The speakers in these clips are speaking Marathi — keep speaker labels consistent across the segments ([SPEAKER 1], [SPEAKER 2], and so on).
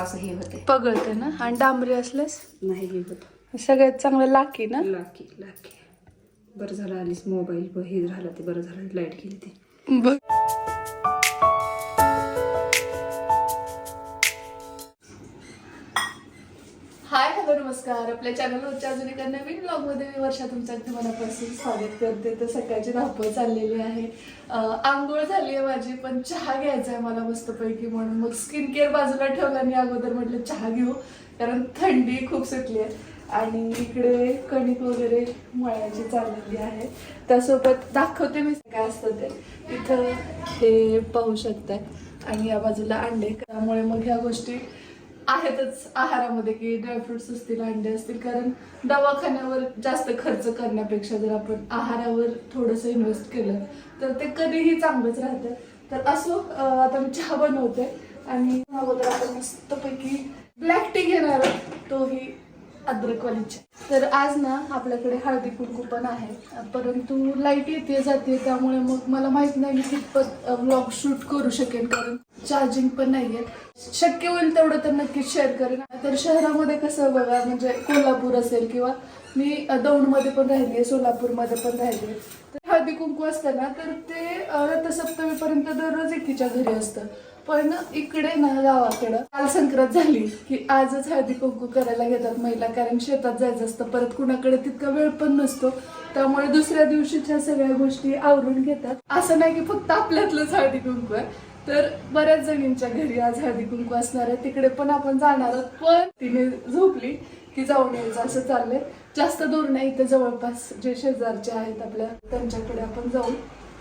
[SPEAKER 1] असं हे होते
[SPEAKER 2] पगळते ना? आणि डांबरी असल्यास?
[SPEAKER 1] नाही हे होत.
[SPEAKER 2] सगळ्यात चांगलं लाकी ना?
[SPEAKER 1] लाकी लाकी. बरं झालं आलीस मोबाईल हे झालं ते बरं झालं लाइट गेली ते.
[SPEAKER 2] बघ नमस्कार. आपल्या चॅनलवरच्या अजून एका नवीन ब्लॉगमध्ये मी वर्षा तुमचं अगदी मनापासून स्वागत करते. तर सकाळची धावपळ चाललेली आहे. आंघोळ झाली आहे माझी पण चहा घ्यायचा आहे मला मस्तपैकी म्हणून. मग स्किन केअर बाजूला ठेवला आणि अगोदर म्हटलं चहा घेऊ कारण थंडी खूप सुटली आहे. आणि इकडे कणिक वगैरे मळायची चाललेली आहे. त्यासोबत दाखवते मी काय असतं ते. तिथं हे पाहू शकते आणि या बाजूला अंडे. त्यामुळे मग ह्या गोष्टी आहेतच आहारामध्ये की ड्रायफ्रुट्स असतील अंडे असतील. कारण दवाखान्यावर जास्त खर्च करण्यापेक्षा जर आपण आहारावर थोडंसं इन्व्हेस्ट केलं तर ते कधीही चांगलंच राहतं. तर असो आता मी चहा बनवते आणि अगोदर आपण मस्तपैकी ब्लॅक टी घेणार तोही अद्रकवाली चहा तर आज ना आपल्याकडे हळदी कुंकू पण आहे. परंतु लाइट येते जाते त्यामुळे मग मला माहीत नाही मी कितपत व्लॉग शूट करू शकेन कारण चार्जिंग पण नाहीये. शक्य होईल तेवढं तर नक्कीच शेअर करेन. तर शहरामध्ये कसं बघा म्हणजे कोल्हापूर असेल किंवा मी दौंडमध्ये पण राहिली सोलापूरमध्ये पण राहिली तर हळदी कुंकू असतं ना तर ते अं, रथसप्तमीपर्यंत दररोज एकीच्या घरी असतं. पण इकडे ना गावाकडं काल संक्रांत झाली की आजच हळदी कुंकू करायला घेतात महिला कारण शेतात जायचं असतं. परत कुणाकडे तितका वेळ पण नसतो. त्यामुळे दुसऱ्या दिवशीच्या सगळ्या गोष्टी आवरून घेतात. असं नाही की फक्त आपल्यातलंच हळदी कुंकू आहे. तर बऱ्याच जणींच्या घरी आज हळदी कुंकू असणार आहे. तिकडे पण आपण जाणार आहोत. पण तिने झोपली की जाऊन यायचं. असं चाललंय. जास्त दूर नाही. इथे जवळपास जे शेजारचे आहेत आपल्या त्यांच्याकडे आपण जाऊ.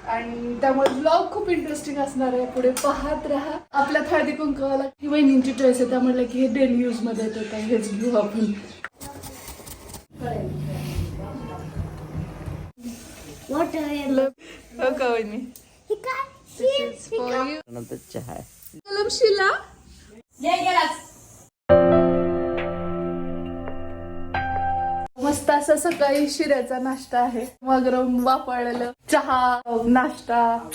[SPEAKER 2] आणि त्यामुळे ब्लॉग खूप इंटरेस्टिंग असणार आहे. पुढे पाहत राहा. आपल्या हळदी कुंकवाला ही वहिनींची चॉईस आहे. त्यामुळे की हे डेली यूजमध्ये येतं. काय हेच घेऊ आपण. हो. कलम शिला. मस्त असा सकाळी शिऱ्याचा नाश्ता आहे. मगरम वापरलेलं चहा नाश्ता.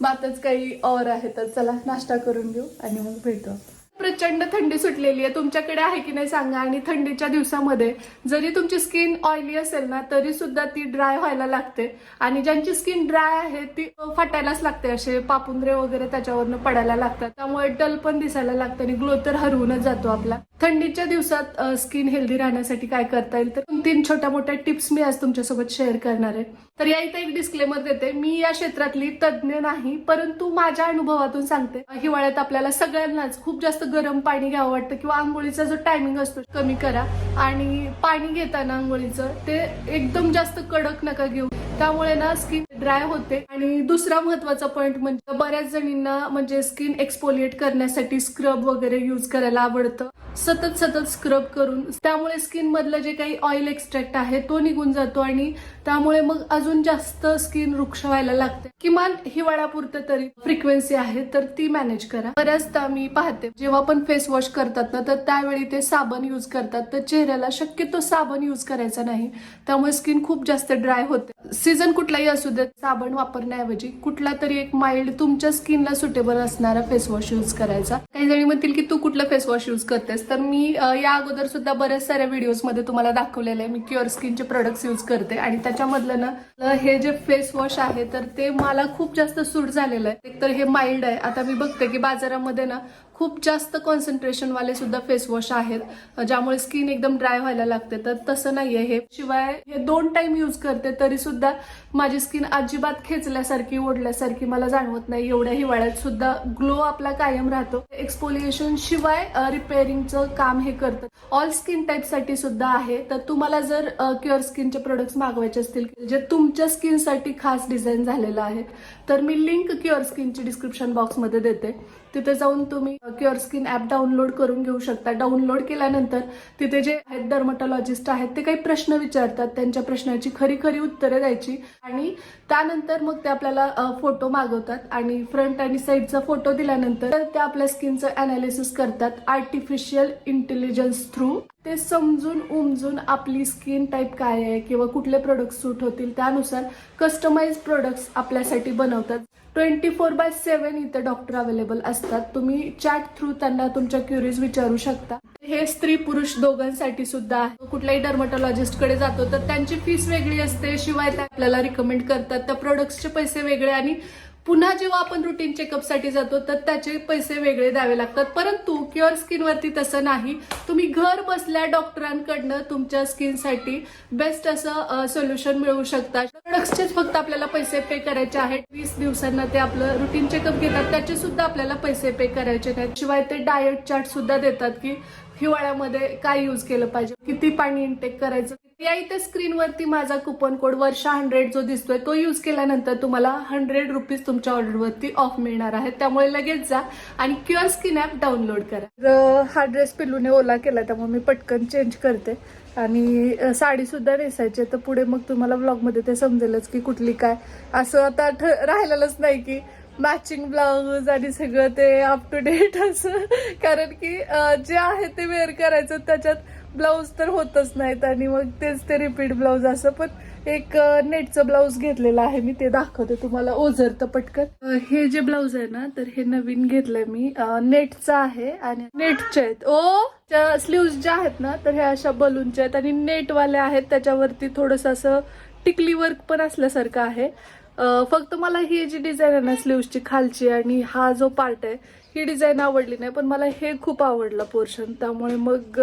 [SPEAKER 2] बातच काही और आहे तर चला नाश्ता करून घेऊ आणि मग भेटू प्रचंड थंडी सुटलेली आहे. तुमच्याकडे आहे की नाही सांगा. आणि थंडीच्या दिवसामध्ये जरी तुमची स्किन ऑइली असेल ना तरी सुद्धा ती ड्राय व्हायला लागते. आणि ज्यांची स्किन ड्राय आहे ती फाटायलाच लागते. असे पापुंद्रे वगैरे त्याच्यावरनं पडायला लागतात. त्यामुळे डल पण दिसायला लागतं आणि ग्लो तर हरवूनच जातो आपला. थंडीच्या दिवसात स्किन हेल्दी राहण्यासाठी काय करता येईल? तर दोन तीन छोट्या मोठ्या टिप्स मी आज तुमच्यासोबत शेअर करणार आहे. तर या इथे एक डिस्क्लेमर देते. मी या क्षेत्रातली तज्ज्ञ नाही परंतु माझ्या अनुभवातून सांगते. हिवाळ्यात आपल्याला सगळ्यांनाच खूप जास्त गरम पाणी घ्यावं वाटतं किंवा आंघोळीचा जो टायमिंग असतो कमी करा. आणि पाणी घेताना आंघोळीचं ते एकदम जास्त कडक नका घेऊ. त्यामुळे ना स्किन ड्राय होते. आणि दुसरा महत्त्वाचा पॉइंट म्हणजे बऱ्याच जणींना म्हणजे स्किन एक्सपोलिएट करण्यासाठी स्क्रब वगैरे युज करायला आवडतं. सतत सतत स्क्रब करून. त्यामुळे स्किन मधलं जे काही ऑइल एक्स्ट्रॅक्ट आहे तो निघून जातो आणि त्यामुळे मग अजून जास्त स्किन वृक्ष व्हायला लागते. किमान हिवाळ्यापुरतं तरी फ्रिक्वेन्सी आहे तर ती मॅनेज करा. बऱ्याचदा मी पाहते जेव्हा पण फेस वॉश करतात ना तर त्यावेळी ते साबण युज करतात. तर चेहऱ्याला शक्यतो साबण युज करायचा नाही. त्यामुळे स्किन खूप जास्त ड्राय होते. सीझन कुठलाही असू दे साबण वापरण्याऐवजी कुठला तरी एक माइल्ड तुमच्या स्किनला सुटेबल असणारा फेस वॉश युज करायचा. काही जणी म्हणतील की तू कुठलं फेस वॉश युज करतेस? तर मी या अगोदर सुद्धा बऱ्याच साऱ्या व्हिडिओजमध्ये तुम्हाला दाखवलेलं आहे मी क्युअर स्किनचे प्रोडक्ट्स युज करते. आणि त्याच्यामधलं ना हे जे फेस वॉश आहे तर ते मला खूप जास्त सूट झालेलं आहे. एक तर हे माइल्ड आहे. आता मी बघते की बाजारामध्ये ना खूप जास्त कॉन्सन्ट्रेशन वाले सुद्धा फेस वॉश आहेत. ज्यामुळे स्किन एकदम ड्राय व्हायला लागते. तर तसं नाहीये हे. शिवाय हे दोन टाइम युज करते तरी सुद्धा माझी स्किन अजिबात खेचल्यासारखी ओढल्यासारखी मला जाणवत नाही. एवढ्या हिवाळ्यात सुद्धा ग्लो आपला कायम राहतो. एक्सपोलिएशन शिवाय रिपेअरिंगचं काम हे करतं. ऑल स्किन टाईपसाठी सुद्धा आहे. तर तुम्हाला जर क्युअर स्किनचे प्रोडक्ट्स मागवायचे असतील जे तुमच्या स्किनसाठी खास डिझाईन झालेलं आहे तर मी लिंक क्युअर स्किनची डिस्क्रिप्शन बॉक्समध्ये देते. तिथे जाऊन तुम्ही क्युअर स्किन ऍप डाउनलोड करून घेऊ शकता. डाउनलोड केल्यानंतर तिथे जे आहेत डर्मटॉलॉजिस्ट आहेत ते काही प्रश्न विचारतात. त्यांच्या प्रश्नाची खरी खरी उत्तरं द्यायची आणि त्यानंतर मग ते आपल्याला फोटो मागवतात आणि फ्रंट आणि साईडचा फोटो दिल्यानंतर ते आपल्या स्किनचं अनालिसिस करतात आर्टिफिशियल इंटेलिजन्स थ्रू ते समजून उमजून आपली स्किन टाईप काय आहे किंवा कुठले प्रोडक्ट सूट होतील त्यानुसार कस्टमाइज प्रोडक्ट्स आपल्यासाठी बनवतात. ट्वेंटी फोर बाय सेव्हन इथं डॉक्टर अवेलेबल असतात. तुम्ही चॅट थ्रू त्यांना तुमच्या क्युरीज विचारू शकता. हे स्त्री पुरुष दोघांसाठी सुद्धा आहे. कुठल्याही डर्मटॉलॉजिस्टकडे जातो तर त्यांची फीस वेगळी असते. शिवाय ते आपल्याला रिकमेंड करतात. त्या प्रोडक्ट्सचे पैसे वेगळे आणि पुन्हा जेव्हा आपण रुटीन चेकअपसाठी जातो तर त्याचे पैसे वेगळे द्यावे लागतात. परंतु क्युअर स्किनवरती तसं नाही. तुम्ही घर बसल्या डॉक्टरांकडनं तुमच्या स्किनसाठी बेस्ट असं सोल्युशन मिळवू शकता. प्रोडक्ट्सचेच फक्त आपल्याला पैसे पे करायचे आहेत. वीस दिवसांना ते आपलं रुटीन चेकअप घेतात. त्याचे सुद्धा आपल्याला पैसे पे करायचे नाहीत. शिवाय ते डाएट चार्ट सुद्धा देतात की हिवाळ्यामध्ये काय यूज केलं पाहिजे? किती पाणी इंटेक करायचं? या इथे स्क्रीनवरती माझा कुपन कोड वर्षा हंड्रेड जो दिसतोय तो यूज केल्यानंतर तुम्हाला हंड्रेड रुपीज तुमच्या ऑर्डरवरती ऑफ मिळणार आहे. त्यामुळे लगेच जा आणि क्युअर स्किन ॲप डाउनलोड करा. तर हा ड्रेस पिल्लूने ओला केला त्यामुळे मी पटकन चेंज करते. आणि साडी सुद्धा नेसायची तर पुढे मग तुम्हाला ब्लॉगमध्ये ते समजेलच की कुठली काय. असं आता ठ- राहिलेलंच नाही की मॅचिंग ब्लाऊज आणि सगळं ते अप टू डेट असं. कारण की जे आहे ते वेअर करायचं त्याच्यात ब्लाऊज तर होतच नाहीत आणि मग तेच ते रिपीट ब्लाऊज असं. पण एक नेटचं ब्लाऊज घेतलेलं आहे मी ते दाखवते तुम्हाला. ओझरतं पटकन. हे जे ब्लाऊज आहे ना तर हे नवीन घेतलंय मी. नेटचं आहे आणि नेटचे आहेत. ओ त्या स्लीव्ज ज्या आहेत ना तर ह्या अशा बलूनच्या आहेत आणि नेटवाल्या आहेत. त्याच्यावरती थोडंसं असं टिकली वर्क पण असल्यासारखं आहे. फक्त मला ही जी डिझाईन आहे ना स्लीवची खालची आणि हा जो पार्ट आहे ही डिझाईन आवडली नाही पण मला हे खूप आवडलं पोर्शन त्यामुळे मग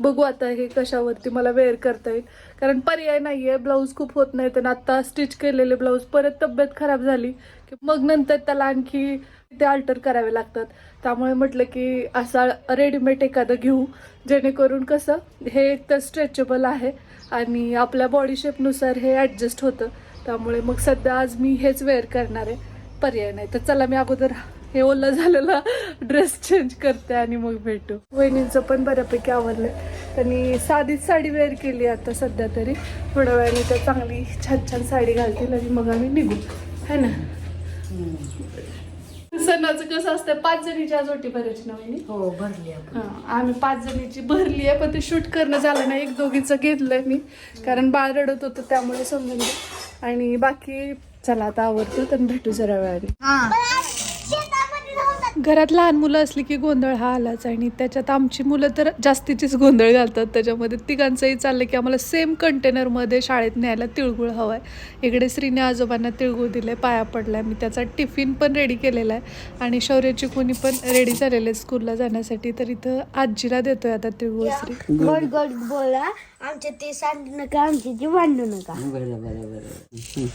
[SPEAKER 2] बघू आता हे कशावरती मला वेअर करता येईल. कारण पर्याय नाही आहे ब्लाऊज खूप होत नाही तर आत्ता स्टिच केलेले ब्लाऊज परत तब्येत खराब झाली की मग नंतर त्याला आणखी ते अल्टर करावे लागतात. त्यामुळे म्हटलं की असा रेडीमेड एखादं घेऊ जेणेकरून कसं हे एक तर स्ट्रेचेबल आहे आणि आपल्या बॉडी शेपनुसार हे ॲडजस्ट होतं. त्यामुळे मग सध्या आज मी हेच वेअर करणार आहे. पर्याय नाही. तर चला मी अगोदर हे ओलं झालेला ड्रेस चेंज करते आणि मग भेटू. वहिनींचं पण बऱ्यापैकी आवडलं त्यांनी साधीच साडी वेअर केली आता सध्या तरी. थोड्या वेळाने तर चांगली छान छान साडी घालतील आणि मग आम्ही निघू. है ना? सणाचं कसं असतं पाच जणीची आज ओटी भरायची ना वहिनी?
[SPEAKER 3] हो भरली आपण.
[SPEAKER 2] हा, आम्ही पाच जणीची भरली आहे पण ते शूट करणं झालं नाही. एक दोघीचं घेतलंय मी कारण बाळ रडत होतं त्यामुळे समजून आणि बाकी चला आता आवडतो तर भेटू जरा वेळाने. घरात लहान मुलं असली की गोंधळ हा आलाच आणि त्याच्यात आमची मुलं तर जास्तीचीच गोंधळ घालतात. त्याच्यामध्ये तिघांचंही चाललं की आम्हाला सेम कंटेनरमध्ये शाळेत न्यायला तिळगुळ हवा आहे इकडे श्रीने आजोबांना तिळगुळ दिले पाया पडलाय. मी त्याचा टिफिन पण रेडी केलेला आहे आणि शौर्याची कोणी पण रेडी झालेले आहे स्कूलला जाण्यासाठी. तर इथं आजीला देतोय आता तिळगुळ श्री.
[SPEAKER 3] गोड गोड बोला. आमच्या ते सांडू नका आमच्या ते भांडू नका.
[SPEAKER 4] बरं बरं बरं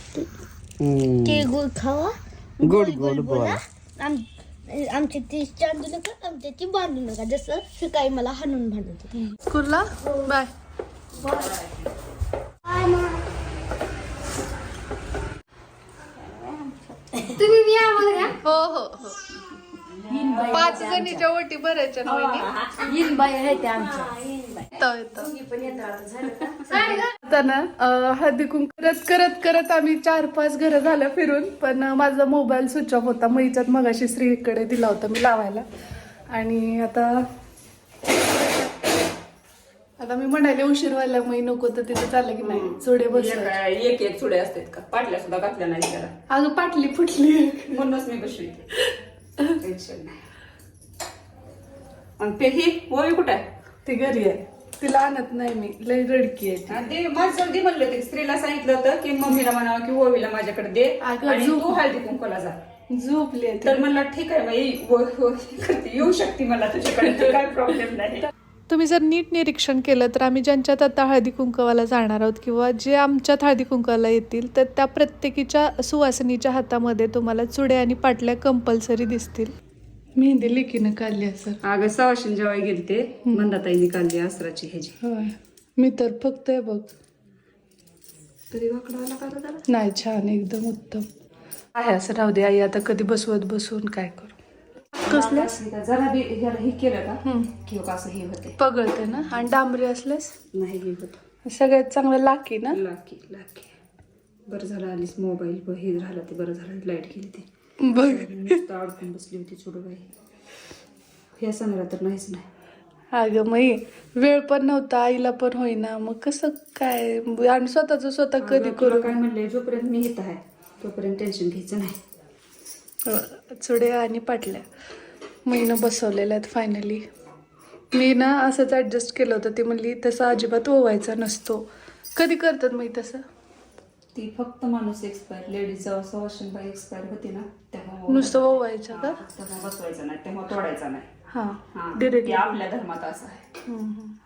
[SPEAKER 4] हम्म.
[SPEAKER 3] ते गुळ खावा.
[SPEAKER 4] गोड गोड बोला.
[SPEAKER 3] आम आमच्या ते चांदू नका आमच्या ती बांधू नका जसं सकाळी मला हाणून भांडत होते.
[SPEAKER 2] स्कूलला बाय.
[SPEAKER 3] तुम्ही मी आम्हाला
[SPEAKER 2] हो हो हो. पाच जणीच्या ओटी भरायच्या ना वहिनी?
[SPEAKER 3] बाई आहे ते आमच्या.
[SPEAKER 2] येतो, येतो. आता ना अं, हळदी कुंकू करत करत करत आम्ही चार पाच घरं झालं फिरून. पण माझा मोबाईल स्विच ऑफ होता. मग हिच्यात मगाशी श्रीकडे दिला होता मी लावायला. आणि आता आता मी म्हणाले उशीर व्हायला मग नको तर तिथे चाललं की नाही. चोडे बस
[SPEAKER 5] एका- एक चुडे असतात का? पाटल्या सुद्धा घातल्या नाही त्याला.
[SPEAKER 2] अगं पाटली फुटली.
[SPEAKER 5] म्हणूनच मी बसली टेन्शन नाही. आणि ते ही ओवी कुठं आहे?
[SPEAKER 2] ती घरी आहे. तिला आणत नाही मी लय रडकी आहे ती.
[SPEAKER 5] आणि ते माझं दे म्हणलं ते स्त्रीला सांगितलं होतं की मम्मीला म्हणावं की ओवीला माझ्याकडे दे
[SPEAKER 2] अगं,
[SPEAKER 5] आणि
[SPEAKER 2] झोप.
[SPEAKER 5] तू हळदी कुंकूला जा
[SPEAKER 2] झोपली आहे ती.
[SPEAKER 5] तर म्हणलं ठीक आहे वो- वो- करते येऊ शकते मला तुझ्याकडे तर काय प्रॉब्लेम नाही
[SPEAKER 2] तुम्ही जर नीट निरीक्षण केलं तर आम्ही ज्यांच्यात आता हळदी कुंकवाला जाणार आहोत किंवा जे आमच्यात हळदी कुंकवाला येतील तर त्या प्रत्येकीच्या सुवासिनीच्या हातामध्ये तुम्हाला चुड्या आणि पाटल्या कंपल्सरी दिसतील मेहंदी लेकीनं काढली असं
[SPEAKER 5] अगं सवाशीन जेव्हा गेली ते मंदाताईने काढली आसराची ह्याची.
[SPEAKER 2] होय. मी तर फक्त आहे बघ.
[SPEAKER 5] तरी वाकडा का रे त्याला
[SPEAKER 2] नाही छान एकदम उत्तम. आहे असं राहू दे आई आता कधी बसवत बसून काय करू? कसलं?
[SPEAKER 5] असली का जरा बी ह्याला हे केलं का?
[SPEAKER 2] हम्म.
[SPEAKER 5] किंवा असं हे होते
[SPEAKER 2] पगळते ना? आणि डांबरी असलेस
[SPEAKER 5] नाही हे होत.
[SPEAKER 2] सगळ्यात चांगलं लाकी ना?
[SPEAKER 5] लाकी लाकी. बरं झालं आलीस मोबाईल हे झालं ते बरं झालं लाइट गेली ती.
[SPEAKER 2] बघ.
[SPEAKER 5] नुसतं अडकून बसली होती चुडूबाई ह्या सणाला तर नाहीच नाही
[SPEAKER 2] अगं मई वेळ पण नव्हता आईला पण होईना. मग कसं काय? आणि स्वतःच स्वतः कधी करू?
[SPEAKER 5] काय म्हणले जोपर्यंत मी येत आहे तोपर्यंत टेन्शन घ्यायचं नाही.
[SPEAKER 2] चुड्या आणि पाटल्या. मीनं बसवलेल्या आहेत फायनली मी ना असंच ॲडजस्ट केलं होतं. ती म्हणली तसं अजिबात ओवायचा नसतो. कधी करतात मी तसं?
[SPEAKER 5] ती फक्त माणूस एक्सपायर लेडीज जेव्हा सवाशन बाई एक्सपायर होती ना तेव्हा
[SPEAKER 2] नुसतं ओवायचं का?
[SPEAKER 5] तेव्हा बसवायचा नाही तेव्हा तोडायचा नाही.
[SPEAKER 2] हां
[SPEAKER 5] हा आपल्या धर्मात असं आहे.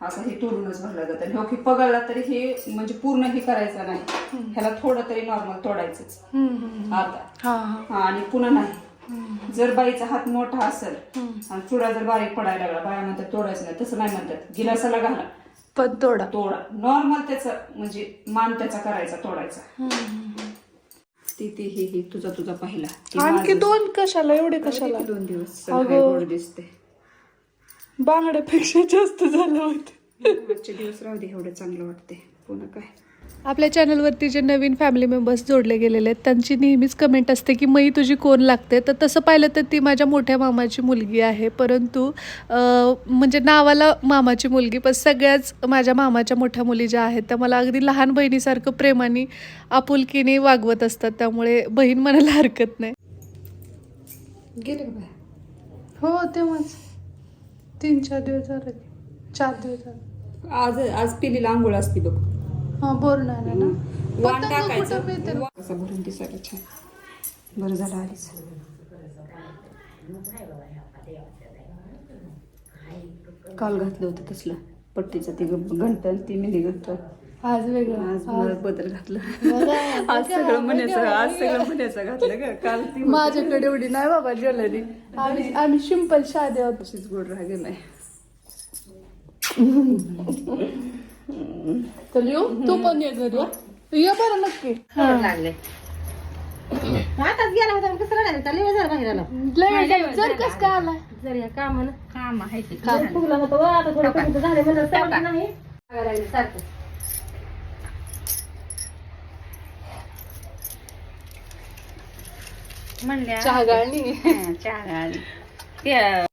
[SPEAKER 5] असं हे तोडूनच भरलं जातं. आणि हो की पगडला तरी हे म्हणजे पूर्ण हे करायचं नाही. ह्याला थोडं तरी नॉर्मल तोडायचंच. आता.
[SPEAKER 2] हां हां.
[SPEAKER 5] हा आणि पुन्हा नाही. जर बाईचा हात मोठा असेल आणि चुडा जर बारीक पडायला लागला बाया म्हणतात तोडायचं नाही. तसं नाही म्हणतात. गिलासाला घाला.
[SPEAKER 2] पण तोडा.
[SPEAKER 5] तोडा. नॉर्मल त्याचा म्हणजे मान त्याचा करायचा तोडायचा. ती ती ही ही तुझा तुझा पहिला. ती
[SPEAKER 2] आणखी
[SPEAKER 5] माझं.
[SPEAKER 2] दोन कशाला एवढे कशाला?
[SPEAKER 5] दोन दिवस?
[SPEAKER 2] अगं.
[SPEAKER 5] सगळं गोड दिसते
[SPEAKER 2] बांगड्यापेक्षा जास्त झालं होतं.
[SPEAKER 5] आजचे दिवस राहू दे एवढं चांगलं वाटते पुन्हा काय?
[SPEAKER 2] आपल्या चॅनलवरती जे नवीन फॅमिली मेंबर्स जोडले गेलेले आहेत त्यांची नेहमीच कमेंट असते की मई तुझी कोण लागते? तर तसं पाहिलं तर ती माझ्या मोठ्या मामाची मुलगी आहे. परंतु म्हणजे नावाला मामाची मुलगी पण सगळ्याच माझ्या मामाच्या मोठ्या मुली ज्या आहेत त्या मला अगदी लहान बहिणीसारखं प्रेमाने आपुलकीने वागवत असतात. त्यामुळे बहीण म्हणायला हरकत नाही.
[SPEAKER 5] गेले
[SPEAKER 2] हो तेव्हाच. तीन चार दिवस झाले. चार दिवस झाले.
[SPEAKER 5] आज आज पिलीला आंघोळ असती बघ.
[SPEAKER 2] हां नाही ना.
[SPEAKER 5] वाण
[SPEAKER 2] पतंग कुठं
[SPEAKER 5] टाकायचं
[SPEAKER 2] मिळते?
[SPEAKER 5] वा- कसं भरून दिसायला छान. बरं झालं आलीच. काल घातलं होतं तसलं. पट्टीचं ते घंट ती मिली घंट
[SPEAKER 2] आज वेगळं.
[SPEAKER 5] आज मला बदल घातलं. आज सगळं म्हणायचं आज सगळं म्हणायचं घातलं का काल ती
[SPEAKER 2] माझ्याकडे एवढी नाही बाबा ज्वेलरी. आम्ही आम्ही सिंपल आहोत
[SPEAKER 5] तशीच गोड राहा गेलाय
[SPEAKER 2] येऊ. तू पण ये घरी हं? ये बरं नक्की.
[SPEAKER 6] आताच गेला होता कसं राहिला चालले झाला बाहेर आला.
[SPEAKER 2] लय जर कस काय आला.
[SPEAKER 6] जर या काम काम आहे फुगला होता व आता थोडं कमी झाले म्हणलं समज नाही. लागले सारखं. म्हणल्या.
[SPEAKER 2] चहा गाळणी.
[SPEAKER 6] चहा गाळली
[SPEAKER 2] अं,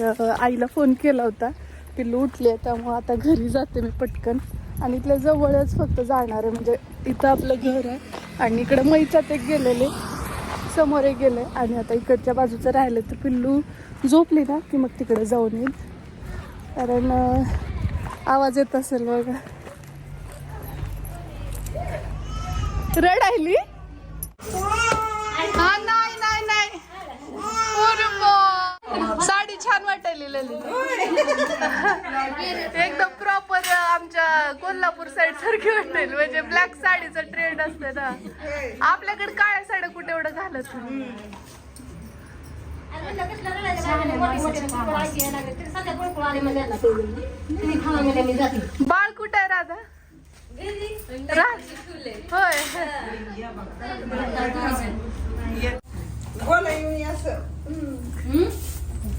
[SPEAKER 2] आईला फोन केला होता. पिल्लू उठले त्यामुळं त्यामुळे आता घरी जाते मी पटकन. आणि इथल्या जवळच फक्त जाणार आहे म्हणजे इथं आपलं घर आहे. आणि इकडं मैचात एक गेलेले समोर एक गेले. आणि आता इकडच्या बाजूचं राहिलं तर पिल्लू झोपली ना की मग तिकडे जाऊन येईल. कारण आवाज येत असेल बघा. रड आली नाही नाही नाही पूर्व साडी छान वाटायली ललित. एकदम प्रॉपर आमच्या कोल्हापूर साईड सारखी वाटेल म्हणजे ब्लॅक साडीचा ट्रेंड असते ना. आपल्याकडे काळ्या साड्या कुठे एवढं घालत. बाळ कुठे आहे राधा होय.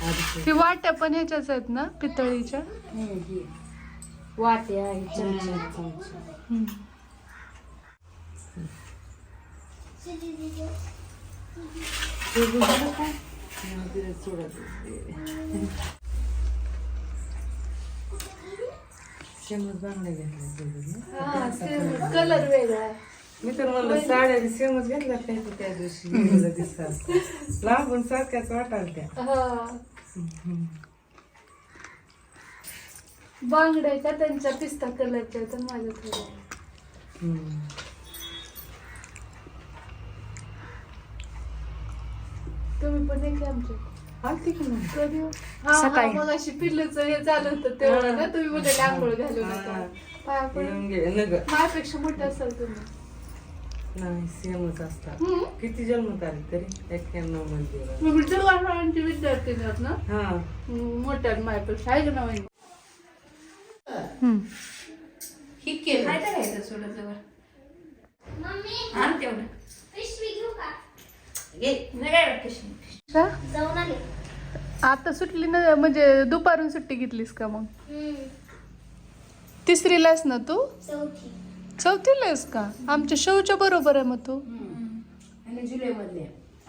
[SPEAKER 2] ही वाट्या पण ह्याच्याच आहेत ना पितळीच्या?
[SPEAKER 6] वाट्या चमचा.
[SPEAKER 7] सेमच बांगड्या घेतल्या
[SPEAKER 2] कलर वेगळा आहे.
[SPEAKER 7] मी तर म्हणलं साड्या सेमच घेतल्या काय ते त्या दिवशी वेगळं दिसतात लांबून सारख्याच वाटाल त्या
[SPEAKER 2] बांगड्याच्या त्यांच्या पिस्ता कलरच्या तर माझ्या थोड्या?
[SPEAKER 7] हम्म.
[SPEAKER 2] तुम्ही पण एक आमच्या
[SPEAKER 7] आलती की मग
[SPEAKER 2] कधी? हो? हा मग अशी पिल्लूचं हे झालं होतं तेवढं ना तुम्ही मध्ये आंघोळ घालू नका पाया पडून
[SPEAKER 7] येऊन गेले नग
[SPEAKER 2] माझ्यापेक्षा मोठे असाल तुम्ही.
[SPEAKER 7] नाही सेमच असतात.
[SPEAKER 2] हम्म.
[SPEAKER 7] किती जन्म तारीख तरी? एक्क्याण्णवमध्ये
[SPEAKER 2] मी विठ्ठल विद्यार्थी आहात ना?
[SPEAKER 7] हा.
[SPEAKER 2] मोठ्या माझ्यापेक्षा आहे का ना वहिनी?
[SPEAKER 1] ही केलं. सोडाजवळ
[SPEAKER 6] आण तेवढं.
[SPEAKER 3] पिशवी घेऊ का?
[SPEAKER 6] घे. नाही काय वाटतं पिशवी.
[SPEAKER 2] का?
[SPEAKER 3] जाऊन आले.
[SPEAKER 2] आता सुटली ना म्हणजे दुपारून सुट्टी घेतलीस का मग? तिसरीलास ना तू?
[SPEAKER 3] चौथी.
[SPEAKER 2] चौथीला आहेस का? आमच्या शवच्या बरोबर आहे मग तू.
[SPEAKER 6] आणि जुलै मधले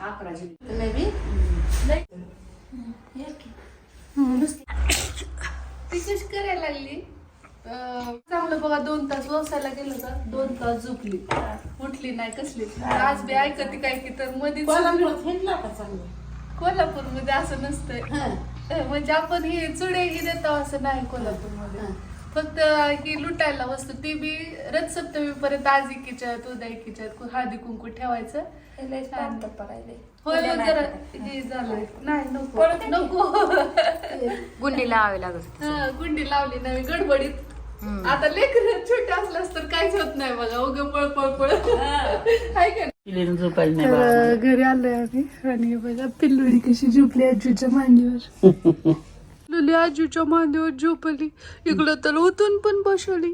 [SPEAKER 6] अकरा जुलै.
[SPEAKER 2] नवी ती कशी करायला लागली. चांगलं बघा दोन तास व्यवसायाला गेलं का दोन तास झोपली. उठली नाही कसली. आज बी ऐकते काय की तर मध्येच कोल्हापूरमध्ये असं नसतंय. म्हणजे आपण हे चुडे ही देतो असं नाही कोल्हापूरमध्ये फक्त की लुटायला वस्तू ती बी रथ सप्तमी पर्यंत आज एकीच्या उद्या एकीच्या हळदी कुंकू ठेवायचं. होय जरा हे झालंय. नाही नको. नको.
[SPEAKER 6] गुंडी लावावी लागत
[SPEAKER 2] हा, गुंडी लावली नवी गडबडीत. आता लेकर छोटे असलास तर काहीच होत नाही बघा. उग पळ पळ पळ. हाय का नाही? तर घरी आलोय आम्ही. आणि हे बघा पिल्लुडी कशी झोपली आजूच्या मांडीवर. लुली आजूच्या मांडीवर झोपली. इकडं तर उतून पण बसवली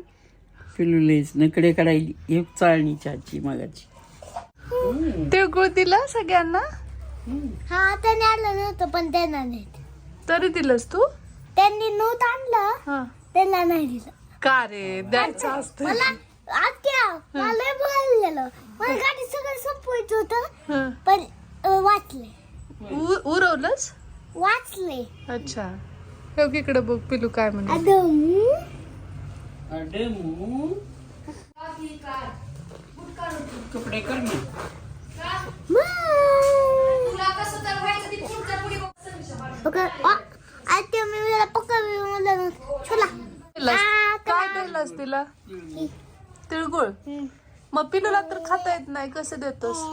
[SPEAKER 4] पिलुलेच नकडे काढायली एक चाळणीची आजची मागाची.
[SPEAKER 2] तिळगुळ दिला सगळ्यांना?
[SPEAKER 3] हा त्याने आणलं नव्हतं पण त्यांना नाही
[SPEAKER 2] तरी दिलंस तू?
[SPEAKER 3] त्यांनी नव्हतं आणलं
[SPEAKER 2] हा.
[SPEAKER 3] त्यांना नाही दिलं.
[SPEAKER 2] का रे? द्यायचं असतं.
[SPEAKER 3] मला आत्या मला लय बोललेलं. मला गाडी सगळं संपवायचं होतं
[SPEAKER 2] हा.
[SPEAKER 3] पण अं, वाचले.
[SPEAKER 2] उ- उरवलंस?
[SPEAKER 3] वाचले.
[SPEAKER 2] अच्छा. हो इकडे बघ पिलू काय म्हणे
[SPEAKER 3] अदम
[SPEAKER 4] कपडे कर?
[SPEAKER 2] काय दिलंस तिला? तिळगुळ? मग पिलूला तर खाता येत नाही कसं देतोस?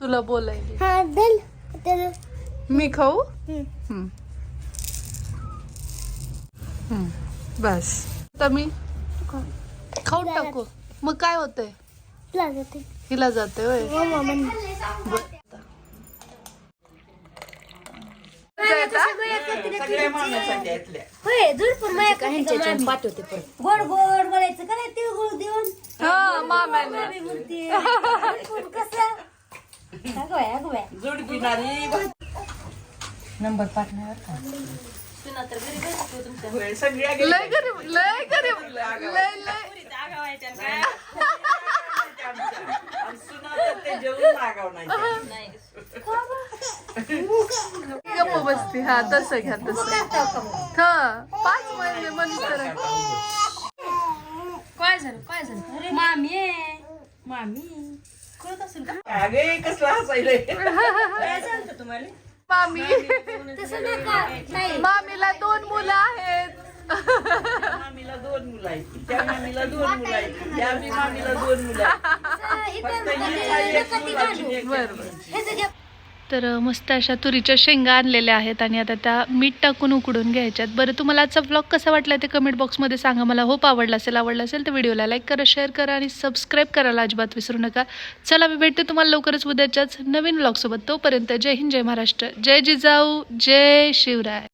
[SPEAKER 2] तुला बोलायला.
[SPEAKER 3] हा
[SPEAKER 2] मी खाऊ. बस. आता मी खाऊन टाकू. मग काय होतंय? हिला जाते होय.
[SPEAKER 3] पण गोड गोड बोलायचं का नाही तिळगुळ देऊन?
[SPEAKER 2] हा मामाने
[SPEAKER 3] कसं
[SPEAKER 6] नंबर पाठवणार का?
[SPEAKER 4] होय, सगळ्या
[SPEAKER 2] लय गरीब लय गरीब लय लय
[SPEAKER 4] आणि सुना तर ते जेवून लागाव नाही.
[SPEAKER 2] गप्प बसती. हा तसं घ्या तसं. हा पाच महिने म्हणून तर
[SPEAKER 6] काय झालं काय झालं? अरे मामी आहे. मामी. कळत असेल का?
[SPEAKER 4] अगे कसलं
[SPEAKER 6] झालं तुम्हाला?
[SPEAKER 2] मामी. मामीला दोन मुलं आहेत.
[SPEAKER 4] मामीला दोन मुलं आहेत. त्या मामीला दोन मुलं आहेत. त्या मामीला दोन मुलं आहेत.
[SPEAKER 2] तर मस्त अशा तुरीच्या शेंगा आणलेल्या आहेत आणि आता त्या मीठ टाकून उकडून घ्यायच्यात. बरं तुम्हाला आजचा ब्लॉग कसा वाटला ते कमेंट बॉक्समध्ये सांगा. मला होप आवडला असेल आवडला असेल तर व्हिडिओला लाईक करा शेअर करा आणि सबस्क्राईब करायला अजिबात विसरू नका. चला मी भेटते तुम्हाला लवकरच उद्याच्याच नवीन ब्लॉगसोबत तोपर्यंत जय हिंद जय महाराष्ट्र. जय जिजाऊ जय शिवराय.